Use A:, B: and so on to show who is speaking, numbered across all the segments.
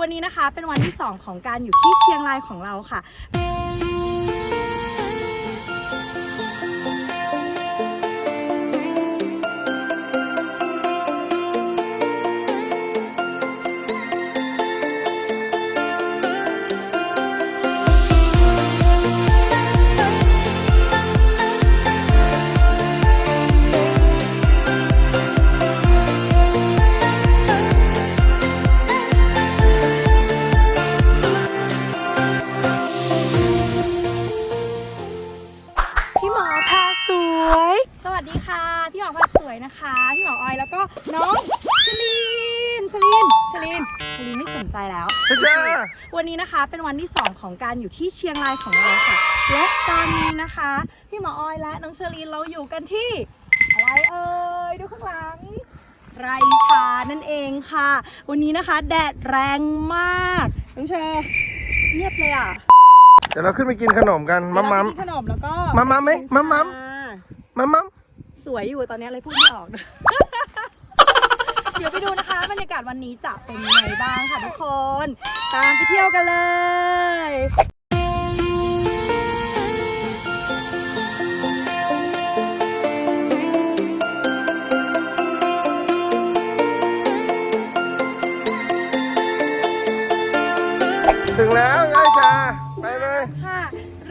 A: วันนี้นะคะเป็นวันที่ 2 ของการอยู่ที่เชียงรายของเราค่ะ นนี้นะคะ เป็นวันที่ 2 ของการอยู่ที่เชียงรายของเราค่ะ และตอนนี้นะคะ พี่หมอออยและน้องเชอรีนเราอยู่กันที่ อะไรเอ่ยดูข้างหลัง ไรชานั่นเองค่ะ วันนี้นะคะ แดดแรงมากน้องเชอเงียบเลยอะ
B: เดี๋ยวเราขึ้นไปกินขนมกันมัมมัม
A: เดี๋ยวเราไปกินขนมแล้วก็
B: มัมมัมไหมมัมมัมมัมมัม
A: สวยอยู่ตอนนี้เลยพูดไม่ออก เดี๋ยวไปดูนะคะบรรยากาศวันนี้จะเป็นยังไงบ้างค่ะทุกคน ตามไปเที่ยวกันเลย
B: ถึงแล้วไอ้ชาไปเลย
A: ค่ะ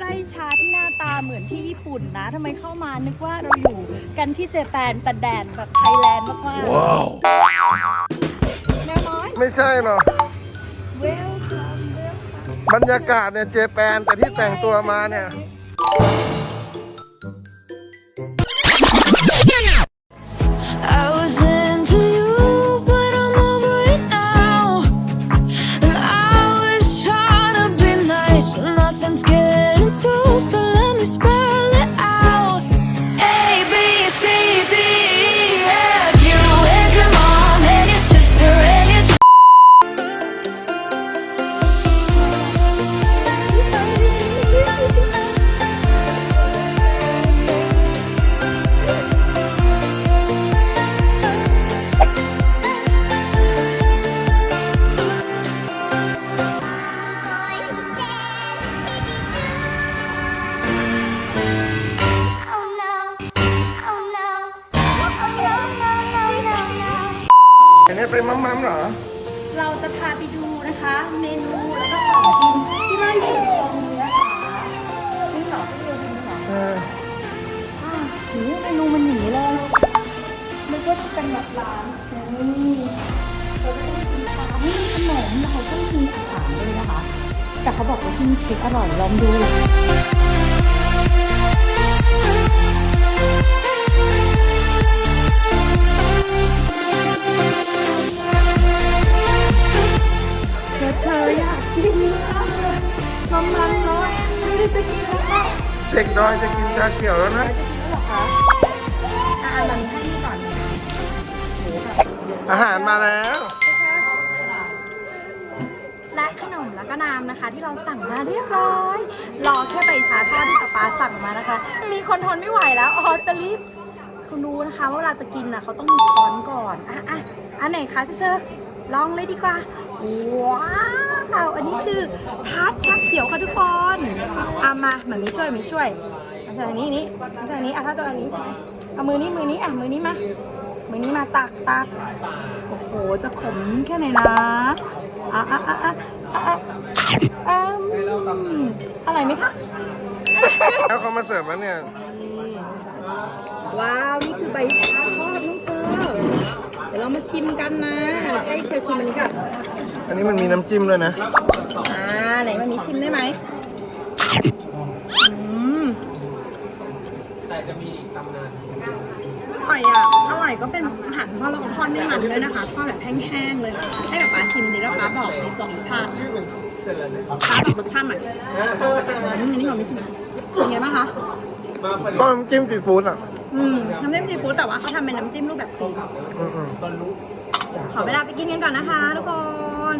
A: ไร่ชาที่หน้าตาเหมือนที่ญี่ปุ่นนะทำไมเข้ามานึกว่าเราอยู่กันที่เจแปนแต่แดดแบบไทยแลนด์มากๆ
B: ว้าว
A: แมวน้อย
B: ไม่ใช่หรอก
A: เวลคัมเวลคัม
B: บรรยากาศเนี่ยเจแปนแต่ที่แต่งตัวมาเนี่ย
C: I
B: เรา
A: จะพาไปดูนะคะ เมนูแล้วก็ของกินที่ไร่อยู่ตรงนี้นะคะนี่หรอที่เรากินเหรอ
B: เออ
A: อ่าโหเมนูมันอย่างนี้เลยมันก็จะเป็นแบบร้านนี่เราจะต้องกินข้าวนี่มันขนมแล้วเขาก็มีอาหารด้วยนะคะ แต่เขาบอกว่าที่นี่เค้กอร่อยลองดูเด็ก
B: ดอยจะกินชาเขียวแล้วนะ
A: จะกินแล้วเหรอคะอ่ามันให้นี่ก่อนหมูค่ะ
B: อาหารมาแล้ว
A: และขนมแล้วก็น้ำนะคะ ที่เราสั่งมาเรียบร้อย รอแค่ใบชาทอดที่ตาปาสั่งมานะคะ มีคนทนไม่ไหวแล้วอ๋อจะรีบเขารู้นะคะว่าเวลาจะกินนะเขาต้องมีช้อนก่อนอะอะอันไหนคะเชอเชอลองเลยดีกว่าว้าว อันนี้คือทาร์ตชาเขียวค่ะทุกคนเอามาเหมือนมีช่วยมีช่วยเอาจากอันนี้นี่เอาจากอันนี้อะถ้าจะเอาอันนี้ใช่ไหมเอามือนี้มือนี้อะมือนี้มามือนี้มาตักตักโอ้โหจะขมแค่ไหนนะอะอะอะอะอะอะอืมอร่อยไหมคะ
B: แล้วเขามาเสิร์ฟแล้วเนี่ย
A: ว้าว นี่คือใบชาทอดน้องเชอร์เดี๋ยวเรามาชิมกันนะใช่เชอร์ชิมอันนี้ก่อน
B: อันนี้มันมีน้ำจิ้มด้วยนะ
A: อ่าไหนมันมีชิมได้ไหมอืมอร่อยอะ อร่อยก็เป็นอาหารทอดแล้วก็ทอดไม่มันด้วยนะคะทอดแบบแห้งๆเลย ให้แบบป้าชิมดิแล้วป้าบอกในตัวรสชาติป้าบอกรสชาติหน่อยอืมอันนี้ของไม่ชิมเป็นไงบ้างคะ
B: ก็น้ำจิ้มซีฟู้ดอะ
A: อืมน้ำจิ้มซีฟู้ดแต่ว่าเขาทำเป็นน้ำจิ้มรูปแบบจีน
B: อืมอืม
A: ขอเวลาไปกินกันก่อนนะคะ ทุกคน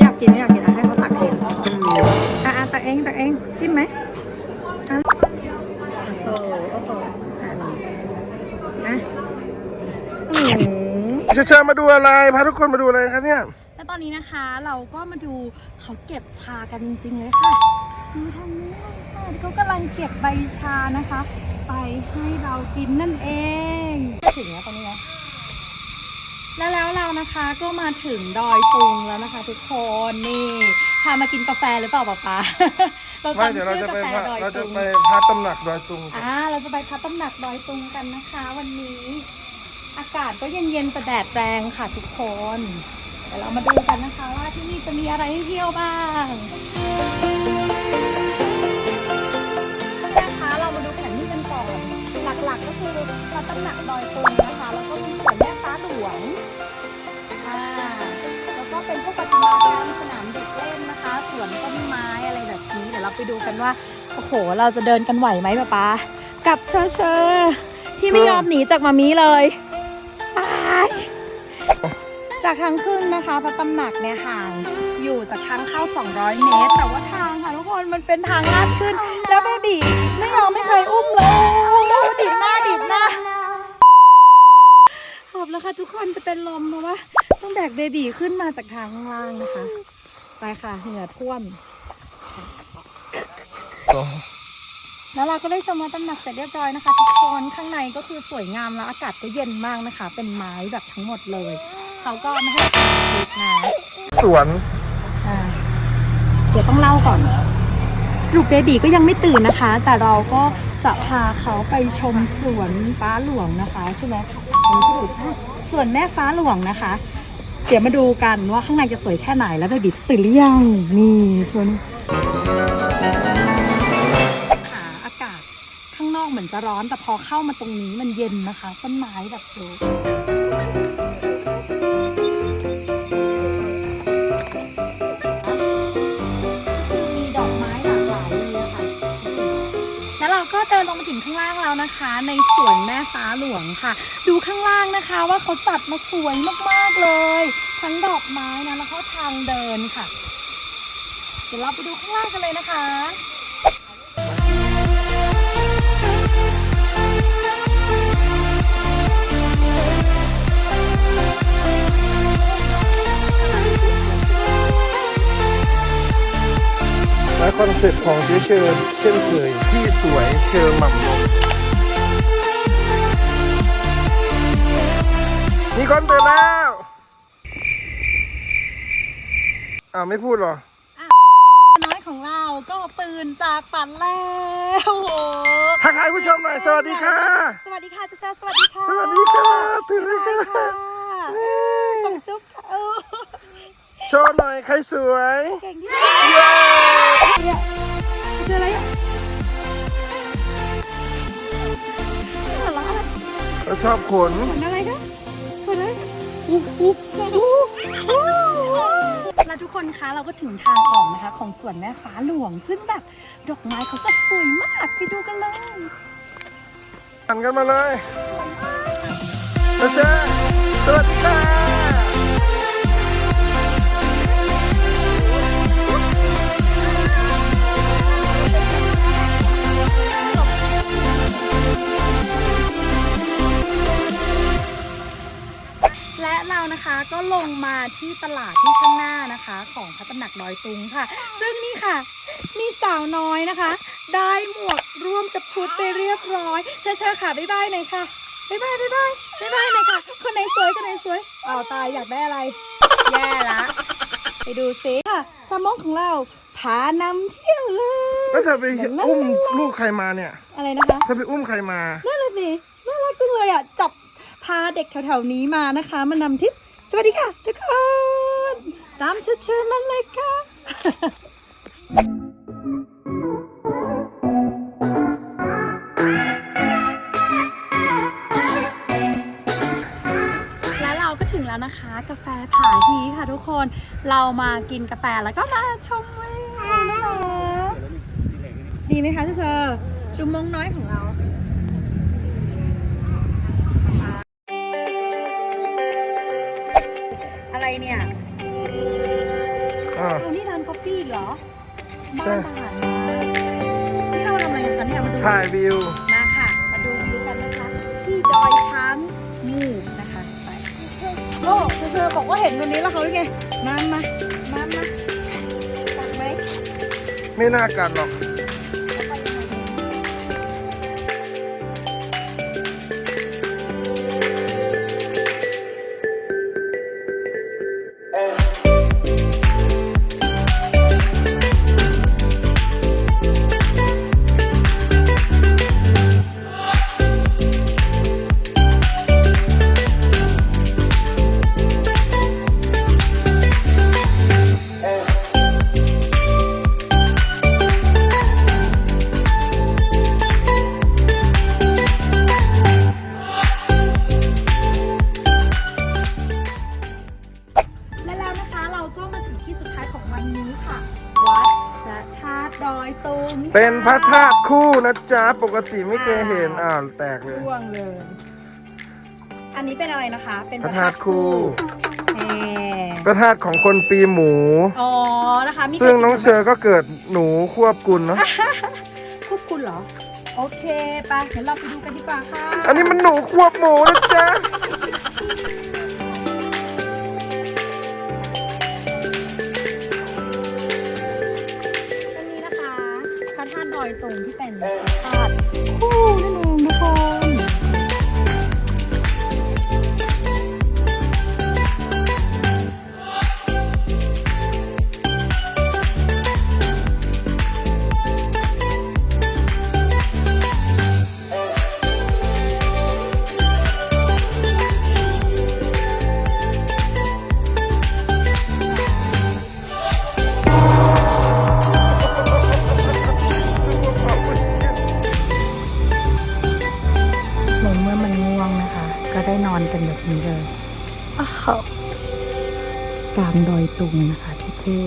A: อยากกินไม่อยากกินอะให้เขาตักเอง
B: จิ้มมีอยู่
A: อะอะตักเองตักเองจิ้มไหมอะโอ้โหโอ้โหอะอะอืม
B: เชิญเชิญมาดูอะไรพาทุกคนมาดูอะไรครับเนี่ย
A: แล้วตอนนี้นะคะเราก็มาดูเขาเก็บชากันจริงๆเลยค่ะ ดูทางนี้เลยค่ะเขากำลังเก็บใบชานะคะ ไปให้เรากินนั่นเองถึงแล้วตอนนี้นะแล้วแล้วเรานะคะก็มาถึงดอยตุงแล้วนะคะ ทุกคนนี่พามากินกาแฟหรือเปล่าป๊าป๊าเรา
B: ไม่
A: จำ
B: เดี๋ยวเรา
A: ชื่อ
B: จะ
A: กา
B: ไป
A: แฟ
B: พระ
A: ดอย
B: เราจะ
A: ตุง
B: ไปพักตำหนักดอยตุงกัน
A: อ่าเราจะไปพักตำหนักดอยตุงกันนะคะ วันนี้ อากาศก็เย็นๆแต่แดดแรงค่ะทุกคนเดี๋ยวเรามาดูกันนะคะว่าที่นี่จะมีอะไรให้เที่ยวบ้าง คือพระตำหนักดอยตุงนะคะ แล้วก็มีสวนแม่ฟ้าหลวงอ่าแล้วก็เป็นพวกประติมากรรมสนามเด็กเล่นนะคะสวนต้นไม้อะไรแบบนี้เดี๋ยวเราไปดูกันว่าโอ้โห เราจะเดินกันไหวไหมป๊าป๊ากับเชอเชอที่ไม่ยอมหนีจากมามีเลยไปจากทางขึ้นนะคะพระตำหนักเนี่ยห่างอยู่จากทางเข้า 200 เมตร แต่ว่าทางค่ะทุกคนมันเป็นทางลาดขึ้น แล้วเบบีไม่ยอมไม่เคยอุ้มเลย ดิดหน้าดิดหน้าขอบแล้วค่ะทุกคนจะเป็นลมเพราะว่า ต้องแบกเบบีขึ้นมาจากทางข้างล่างนะคะ ไปค่ะเหงื่อท่วม แล้วเราก็ได้ชมวัดตำหนักเสร็จเรียบร้อยนะคะทุกคนข้างในก็คือสวยงามแล้วอากาศก็เย็นมากนะคะ เป็นไม้แบบทั้งหมดเลย เขาก็ไม่ให้ติดนะ
B: สวน
A: อ่าเดี๋ยวต้องเล่าก่อนสรุปเบบีก็ยังไม่ตื่นนะคะ แต่เราก็ จะพาเขาไปชมสวนฟ้าหลวงนะคะใช่ไหมสวนแม่ฟ้าหลวงนะคะ เดี๋ยวมาดูกันว่าข้างในจะสวยแค่ไหนแล้วเบบีตื่นหรือยังนี่ชวนอากาศข้างนอกเหมือนจะร้อนแต่พอเข้ามาตรงนี้มันเย็นนะคะต้นไม้แบบโข้างล่างแล้วนะคะ ในสวนแม่ฟ้าหลวงค่ะ ดูข้างล่างนะคะว่าเขาจัดมาสวยมากๆเลย ทั้งดอกไม้นะแล้วก็ทางเดินค่ะ เดี๋ยวเราไปดูข้างล่างกันเลยนะคะ
B: อนเซ็ปต์ของเชอเชอร์เช่นเคยที่สวยเชอหม่ำนมมีคนตื่นแล้วอ่าวไม่พูดเหรอ
A: น้อยของเราก็ตื่นจากฝันแล้วโอ้โห
B: ทักทายผู้ชมหน่อยสวัสดีค่ะ
A: สวัสดีค่ะเจ้าชาสวัสดีค่ะ
B: สวัสดีค่ะตื่นเลย
A: ใช่
B: ค่ะ
A: ค่ะส่งจุ๊บค่ะเออ
B: โชว์หน่อยใครสวย
A: เก่งที่
B: เย้
A: เนี่ยชื่ออะไรอะหัวเราะอะไร
B: เราชอบขน
A: ขนอะไรคะขนอะไรอู้อู้อู้อู้แล้วทุกคนคะเราก็ถึงทางออกนะคะของสวนแม่ฟ้าหลวง ซึ่งแบบดอกไม้เขาจะสวยมากไปดูกันเลย
B: หันกันมาเลยเชอเชอร์สวัสดีค่ะ
A: แลงมาที่ตลาดที่ข้างหน้านะคะ ของพระตำหนักดอยตุงค่ะ ซึ่งนี่ค่ะ มีสาวน้อยนะคะ ได้หมวกร่วมกับชุดไปเรียบร้อยเชิญเชิญค่ะบ๊ายบายหน่อยค่ะบ๊ายบายบ๊ายบายบ๊ายบายหน่อยค่ะคนไหนสวยคนไหนสวยอ้าวตายอยากได้อะไรแย่ละไปดูซิค่ะชามงของเราพานำเที่ยวเลย
B: แล้วเธอไปอุ้มลูกใครมาเนี่ย
A: อะไรนะคะ
B: เธอไปอุ้มใครมา
A: น่ารักสิน่ารักจังเลยอะจับพาเด็กแถวๆนี้มานะคะ มานำทิป สวัสดีค่ะทุกคนตามเชิญๆมาเลยค่ะและเราก็ถึงแล้วนะคะ กาแฟผาฮีค่ะทุกคนเรามากินกาแฟแล้วก็มาชมวิวนะคะดีไหมคะเชอร์ดูมงน้อยของเรา อ่าเอานี่ร้านกาแฟเหรอ
B: ใช่
A: บ้านตลาดมานี่เรามาทำอะไรกันคะเนี่ย มาดู
B: ถ่ายวิว
A: มาค่ะ มาดูวิวกันนะคะ ที่ดอยช้างมูกนะคะไปโลกเธอบอกว่าเห็นวันนี้แล้วเขาได้ไง มามามามาตักไหม
B: ไม่น่ากันหรอก
A: คู่นะ
B: จ๊ะ ปกติไม่เคยเห็นอ่าว แตกเลย
A: ร่วงเลย อันนี้เป็นอะไรนะคะ เป็น
B: พระธาตุคู่
A: แหม
B: พระธาตุของคนปีหมู
A: อ๋อนะคะมี
B: ซึ่งน้องเชอก็เกิดหนูควบกุลเนาะ
A: ควบคุณเหรอ โอเคไปเดี๋ยวเราไปดูกันดีกว่าค่ะ
B: อันนี้มันหนูควบหมูนะจ๊ะ
A: อยตุงที่เป็นพระธาตุคู่นั่นเองามดอยตุงนะคะที่เท่